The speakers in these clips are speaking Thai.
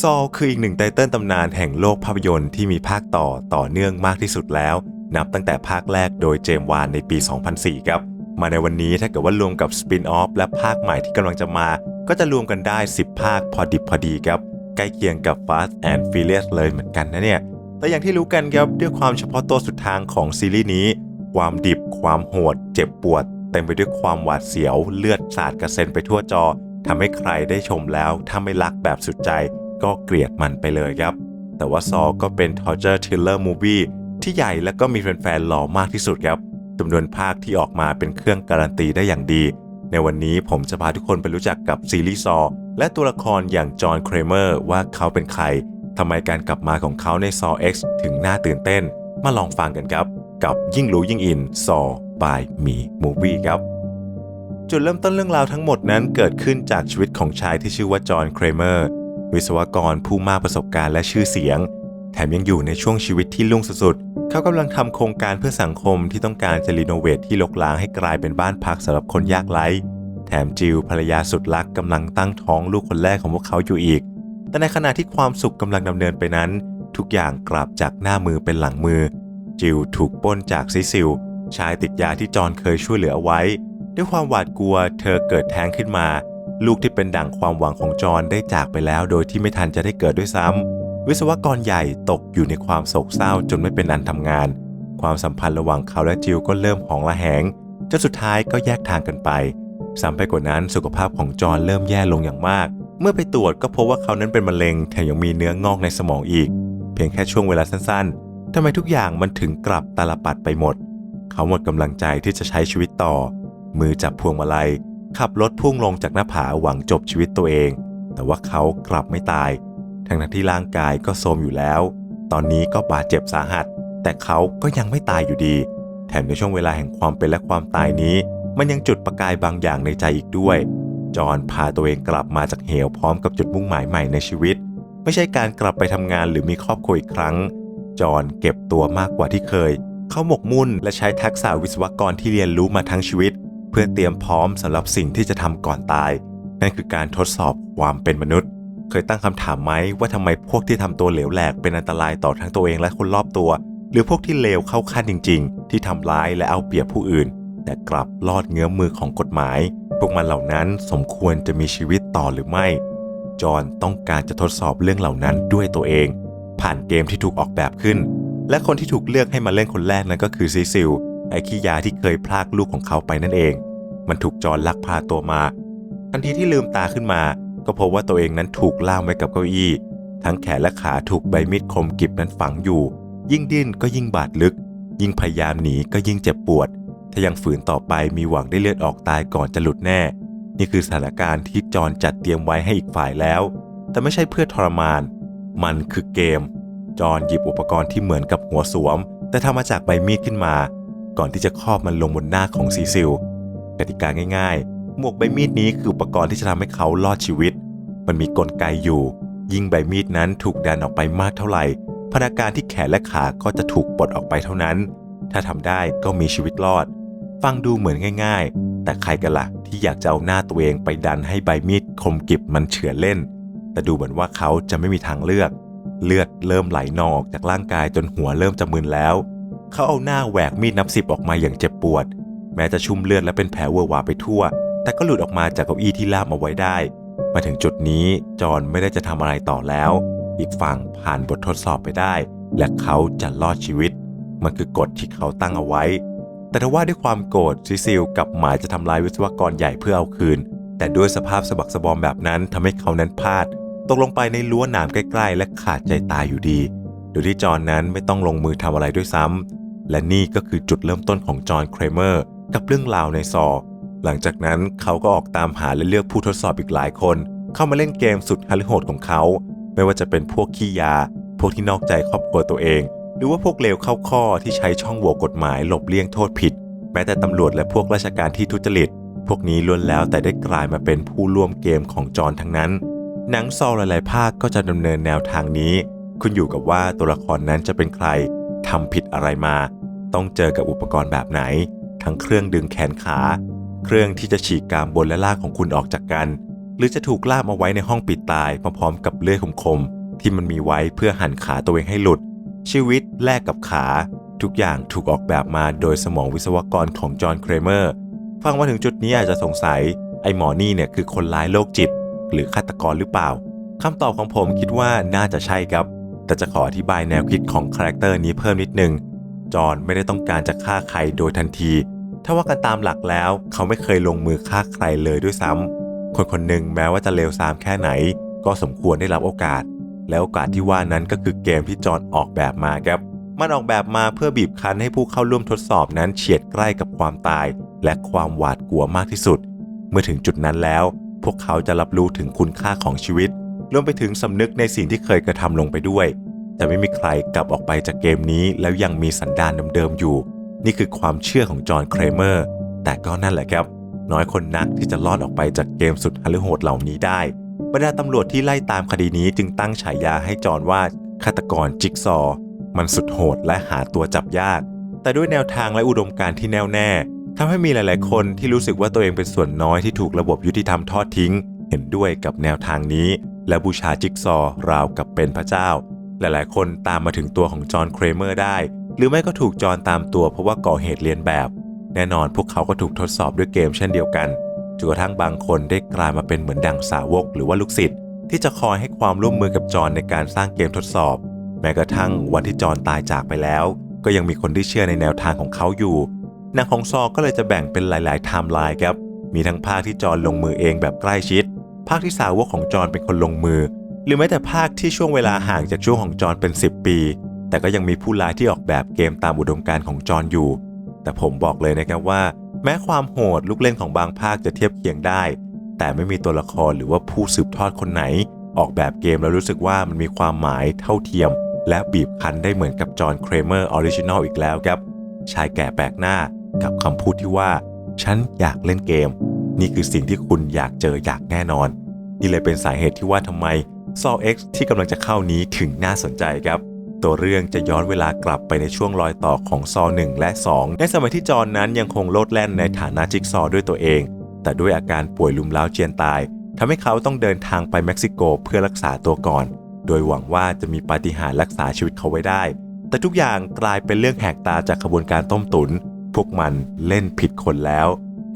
ซอลคืออีกหนึ่งไตเติลตำนานแห่งโลกภาพยนตร์ที่มีภาคต่อต่อเนื่องมากที่สุดแล้ว นับตั้งแต่ภาคแรกโดยเจมวานในปี 2004 ครับ มาในวันนี้ถ้าเกิดว่ารวมกับสปินออฟและภาคใหม่ที่กำลังจะมา ก็จะรวมกันได้ 10 ภาคพอดิบพอดีครับ ใกล้เคียงกับ Fast and Furious เลยเหมือนกันนะเนี่ยแต่อย่างที่รู้กันครับด้วยความเฉพาะตัวสุดทางของซีรีส์นี้ ความดิบความโหด เจ็บปวด เต็มไปด้วยความหวาดเสียว เลือดสาดกระเซ็นไปทั่วจอทำให้ใครได้ชมแล้วถ้าไม่รักแบบสุดใจ ก็เกลียดมันไปเลยครับ แต่ว่าซอก็เป็น Torture Thriller Movie ที่ใหญ่และก็มีแฟนๆหล่อมากที่สุดครับจำนวนภาคที่ออกมาเป็นเครื่องการันตีได้อย่างดี ในวันนี้ผมจะพาทุกคนไปรู้จักกับซีรีส์ซอและตัวละครอย่างจอห์นเครเมอร์ว่าเขาเป็นใครทำไมการกลับมาของเขาในซอ X ถึงน่าตื่นเต้น มาลองฟังกันครับ กับยิ่งรู้ยิ่งอินซอ by me movie ครับ จุดเริ่มต้นเรื่องราวทั้งหมดนั้นเกิดขึ้นจากชีวิตของชายที่ชื่อว่าจอห์นเครเมอร์ วิศวกรผู้มากประสบการณ์และชื่อเสียง แถมยังอยู่ในช่วงชีวิตที่ลุ่งสุดๆ เขากำลังทำโครงการเพื่อสังคมที่ต้องการจะรีโนเวทที่ลกล้างให้กลายเป็นบ้านพักสำหรับคนยากไร้ แถมจิลภรรยาสุดรักกำลังตั้งท้องลูกคนแรกของพวกเขาอยู่อีก แต่ในขณะที่ความสุขกำลังดำเนินไปนั้น ทุกอย่างกลับจากหน้ามือเป็นหลังมือ จิลถูกปล้นจากซิซิล ชายติดยาที่จอห์นเคยช่วยเหลือเอาไว้ ด้วยความหวาดกลัว เธอเกิดแท้งขึ้นมา ลูกที่เป็นดั่งความหวังของจอห์นได้จากไปแล้ว โดยที่ไม่ทันจะได้เกิดด้วยซ้ำวิศวกรใหญ่ตกอยู่ในความโศกเศร้าจนไม่เป็นอันทำงาน ความสัมพันธ์ระหว่างเขาและจิลก็เริ่มหองระแหงจนสุดท้ายก็แยกทางกันไปซ้ำไปกว่านั้นสุขภาพของจอห์นเริ่มแย่ลงอย่างมาก เมื่อไปตรวจก็พบว่าเขานั้นเป็นมะเร็งแถมยังมีเนื้องอกในสมองอีก เพียงแค่ช่วงเวลาสั้นๆทำไมทุกอย่างมันถึงกลับตาลปัดไปหมด เขาหมดกำลังใจที่จะใช้ชีวิตต่อ มือจับพวงมาลัย ขับรถพุ่งลงจากหน้าผาหวังจบชีวิตตัวเอง แต่ว่าเขากลับไม่ตาย ทั้งที่ร่างกายก็โทรมอยู่แล้ว ตอนนี้ก็บาดเจ็บสาหัส แต่เขาก็ยังไม่ตายอยู่ดี แถมในช่วงเวลาแห่งความเป็นและความตายนี้ มันยังจุดประกายบางอย่างในใจอีกด้วย จอห์นพาตัวเองกลับมาจากเหวพร้อมกับจุดมุ่งหมายใหม่ในชีวิต ไม่ใช่การกลับไปทำงานหรือมีครอบครัวอีกครั้ง จอห์นเก็บตัวมากกว่าที่เคย เขาหมกมุ่นและใช้ทักษะวิศวกรที่เรียนรู้มาทั้งชีวิต พื่อเตรียมพร้อมสำหรับสิ่งที่จะทำก่อนตาย นั่นคือการทดสอบความเป็นมนุษย์ เคยตั้งคำถามไหมว่าทำไมพวกที่ทำตัวเหลวแหลกเป็นอันตรายต่อทั้งตัวเองและคนรอบตัว หรือพวกที่เลวเข้าขั้นจริง ๆ ที่ทำร้ายและเอาเปรียบผู้อื่น แต่กลับลอดเงื้อมือของกฎหมาย พวกมันเหล่านั้นสมควรจะมีชีวิตต่อหรือไม่ จอห์นต้องการจะทดสอบเรื่องเหล่านั้นด้วยตัวเอง ผ่านเกมที่ถูกออกแบบขึ้น และคนที่ถูกเลือกให้มาเล่นคนแรกนั้นก็คือซีซิลไอ้ขี้ยาที่เคยพลากลูกของเขาไปนั่นเอง มันถูกจอห์นลักพาตัวมา ทันทีที่ลืมตาขึ้นมา ก็พบว่าตัวเองนั้นถูกล่ามไว้กับเก้าอี้ ทั้งแขนและขาถูกใบมีดคมกริบนั้นฝังอยู่ ยิ่งดิ้นก็ยิ่งบาดลึก ยิ่งพยายามหนีก็ยิ่งเจ็บปวด ถ้ายังฝืนต่อไปมีหวังได้เลือดออกตายก่อนจะหลุดแน่ นี่คือสถานการณ์ที่จอห์นจัดเตรียมไว้ให้อีกฝ่ายแล้ว แต่ไม่ใช่เพื่อทรมาน มันคือเกม จอห์นหยิบอุปกรณ์ที่เหมือนกับหัวสวม แต่ทำมาจากใบมีดขึ้นมา ก่อนที่จะครอบมันลงบนหน้าของซีซิล กติกาง่ายๆ หมวกใบมีดนี้คืออุปกรณ์ที่จะทำให้เขารอดชีวิต มันมีกลไกอยู่ ยิ่งใบมีดนั้นถูกดันออกไปมากเท่าไหร่ พนักงานที่แขนและขาก็จะถูกปลดออกไปเท่านั้น ถ้าทำได้ก็มีชีวิตรอด ฟังดูเหมือนง่าย ๆ แต่ใครกันละ่ะที่อยากจะเอาหน้าตัวเองไปดันให้ใบมีดคมกริบมันเฉือนเล่น แต่ดูเหมือนว่าเขาจะไม่มีทางเลือก เลือดเริ่มไหลนองออกจากร่างกายจนหัวเริ่มจะมึนแล้ว เขาเอาหน้าแหวกมีดนับสิบออกมาอย่างเจ็บปวด แม้จะชุ่มเลือดและเป็นแผลเวอะหวาไปทั่ว แต่ก็หลุดออกมาจากเก้าอี้ที่ล่ามเอาไว้ได้ มาถึงจุดนี้จอห์นไม่ได้จะทำอะไรต่อแล้ว อีกฝั่งผ่านบททดสอบไปได้ และเขาจะรอดชีวิต มันคือกฎที่เขาตั้งเอาไว้ แต่ทว่าด้วยความโกรธซิซิลกับหมายจะทำลายวิศวกรใหญ่เพื่อเอาคืน แต่ด้วยสภาพสะบักสะบอมแบบนั้นทำให้เขานั้นพลาด ตกลงไปในรั้วหนามใกล้ๆ และขาดใจตายอยู่ดีโดยที่จอห์นนั้นไม่ต้องลงมือทำอะไรด้วยซ้ำและนี่ก็คือจุดเริ่มต้นของจอห์นเครเมอร์ กับเรื่องราวในซอ หลังจากนั้นเขาก็ออกตามหาและเลือกผู้ทดสอบอีกหลายคน เข้ามาเล่นเกมสุดฮาลิโหดของเขา ไม่ว่าจะเป็นพวกขี้ยา พวกที่นอกใจครอบครัวตัวเอง หรือว่าพวกเลวเข้าข้อที่ใช้ช่องโหว่กฎหมายหลบเลี่ยงโทษผิด แม้แต่ตำรวจและพวกราชการที่ทุจริต พวกนี้ล้วนแล้วแต่ได้กลายมาเป็นผู้ร่วมเกมของจอห์นทั้งนั้น หนังซอหลายๆภาคก็จะดำเนินแนวทางนี้คุณอยู่กับว่าตัวละครนั้นจะเป็นใครทำผิดอะไรมา ต้องเจอกับอุปกรณ์แบบไหน ทั้งเครื่องดึงแขนขา เครื่องที่จะฉีกกรามบนและล่างของคุณออกจากกัน หรือจะถูกล่ามเอาไว้ในห้องปิดตายพร้อมๆกับเลื่อยคมๆที่มันมีไว้เพื่อหั่นขาตัวเองให้หลุด ชีวิตแลกกับขา ทุกอย่างถูกออกแบบมาโดยสมองวิศวกรของจอห์นเครเมอร์ฟังมาถึงจุดนี้อาจจะสงสัยไอ้หมอนี่เนี่ยคือคนร้ายโรคจิต หรือฆาตกรหรือเปล่าคำตอบของผมคิดว่าน่าจะใช่ครับ แต่จะขออธิบายแนวคิดของคาแรคเตอร์นี้เพิ่มนิดนึง จอห์นไม่ได้ต้องการจะฆ่าใครโดยทันที ถ้าว่ากันตามหลักแล้ว เขาไม่เคยลงมือฆ่าใครเลยด้วยซ้ำคนคนหนึ่งแม้ว่าจะเลวทรามแค่ไหน ก็สมควรได้รับโอกาส แล้วโอกาสที่ว่านั้นก็คือเกมที่จอห์นออกแบบมาครับ มันออกแบบมาเพื่อบีบคั้นให้ผู้เข้าร่วมทดสอบนั้นเฉียดใกล้กับความตาย และความหวาดกลัวมากที่สุด เมื่อถึงจุดนั้นแล้ว พวกเขาจะรับรู้ถึงคุณค่าของชีวิตรวมไปถึงสำนึกในสิ่งที่เคยกระทำลงไปด้วยจะไม่มีใครกลับออกไปจากเกมนี้แล้วยังมีสันดานเดิมๆอยู่ นี่คือความเชื่อของจอห์นเครเมอร์ แต่ก็นั่นแหละครับ น้อยคนนักที่จะรอดออกไปจากเกมสุดฮาลือโหดเหล่านี้ได้ บรรดาตำรวจที่ไล่ตามคดีนี้จึงตั้งฉายาให้จอห์นว่าฆาตกรจิ๊กซอ มันสุดโหดและหาตัวจับยาก แต่ด้วยแนวทางและอุดมการที่แน่วแน่ทำให้มีหลาย ๆ คนที่รู้สึกว่าตัวเองเป็นส่วนน้อยที่ถูกระบบยุติธรรมทอดทิ้ง เห็นด้วยกับแนวทางนี้ และบูชาจิ๊กซอราวกับเป็นพระเจ้า หลาย ๆ คนตามมาถึงตัวของจอห์นเครเมอร์ได้ หรือไม่ก็ถูกจอนตามตัวเพราะว่าก่อเหตุเลียนแบบ แน่นอนพวกเขาก็ถูกทดสอบด้วยเกมเช่นเดียวกันจนกระทั่งบางคนได้กลายมาเป็นเหมือนดั่งสาวกหรือว่าลูกศิษย์ที่จะคอยให้ความร่วมมือกับจอนในการสร้างเกมทดสอบ แม้กระทั่งวันที่จอนตายจากไปแล้ว ก็ยังมีคนที่เชื่อในแนวทางของเขาอยู่หนังของซอก็เลยจะแบ่งเป็นหลาย ๆไทม์ไลน์ครับมีทั้งภาคที่จอนลงมือเองแบบใกล้ชิด ภาคที่สาวกของจอนเป็นคนลงมือ หรือแม้แต่ภาคที่ช่วงเวลาห่างจากช่วงของจอนเป็น 10 ปี แต่ก็ยังมีผู้ร้ายที่ออกแบบเกมตามอุดมการณ์ของจอห์นอยู่ แต่ผมบอกเลยนะครับว่า แม้ความโหดลูกเล่นของบางภาคจะเทียบเคียงได้ แต่ไม่มีตัวละครหรือว่าผู้สืบทอดคนไหน ออกแบบเกมแล้วรู้สึกว่ามันมีความหมายเท่าเทียม และบีบคั้นได้เหมือนกับจอห์นเครเมอร์ออริจินอลอีกแล้วครับ ชายแก่แปลกหน้ากับคำพูดที่ว่า ฉันอยากเล่นเกม นี่คือสิ่งที่คุณอยากเจออยากแน่นอน นี่เลยเป็นสาเหตุที่ว่าทำไม s o X ที่กำลังจะเข้านี้ถึงน่าสนใจครับ ตัวเรื่องจะย้อนเวลากลับไปในช่วงรอยต่อของซอ1และ 2 ในสมัยที่จอห์นนั้นยังคงโลดแล่นในฐานะจิ๊กซอว์ด้วยตัวเอง แต่ด้วยอาการป่วยลุมเล้าเจียนตายทำให้เขาต้องเดินทางไปเม็กซิโกเพื่อรักษาตัวก่อน โดยหวังว่าจะมีปาฏิหาริย์รักษาชีวิตเขาไว้ได้ แต่ทุกอย่างกลายเป็นเรื่องแหกตาจากขบวนการต้มตุน พวกมันเล่นผิดคนแล้ว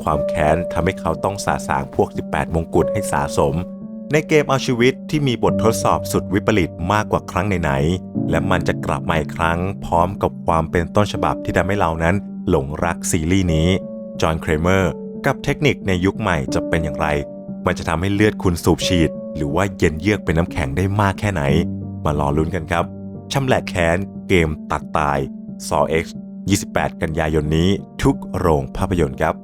ความแค้นทำให้เขาต้องสาสางพวก 18 มงกุฎให้สาสม ในเกมเอาชีวิตที่มีบททดสอบสุดวิปริตมากกว่าครั้งไหนๆ และมันจะกลับมาอีกครั้ง พร้อมกับความเป็นต้นฉบับที่ทำให้เรานั้น หลงรักซีรีส์นี้ จอห์นเครเมอร์กับเทคนิคในยุคใหม่จะเป็นอย่างไร มันจะทำให้เลือดคุณสูบฉีด หรือว่าเย็นเยือกเป็นน้ำแข็งได้มากแค่ไหน มารอลุ้นกันครับชำแหละแค้นเกมตัดตายซอ X 28 กันยายนนี้ทุกโรงภาพยนตร์ครับ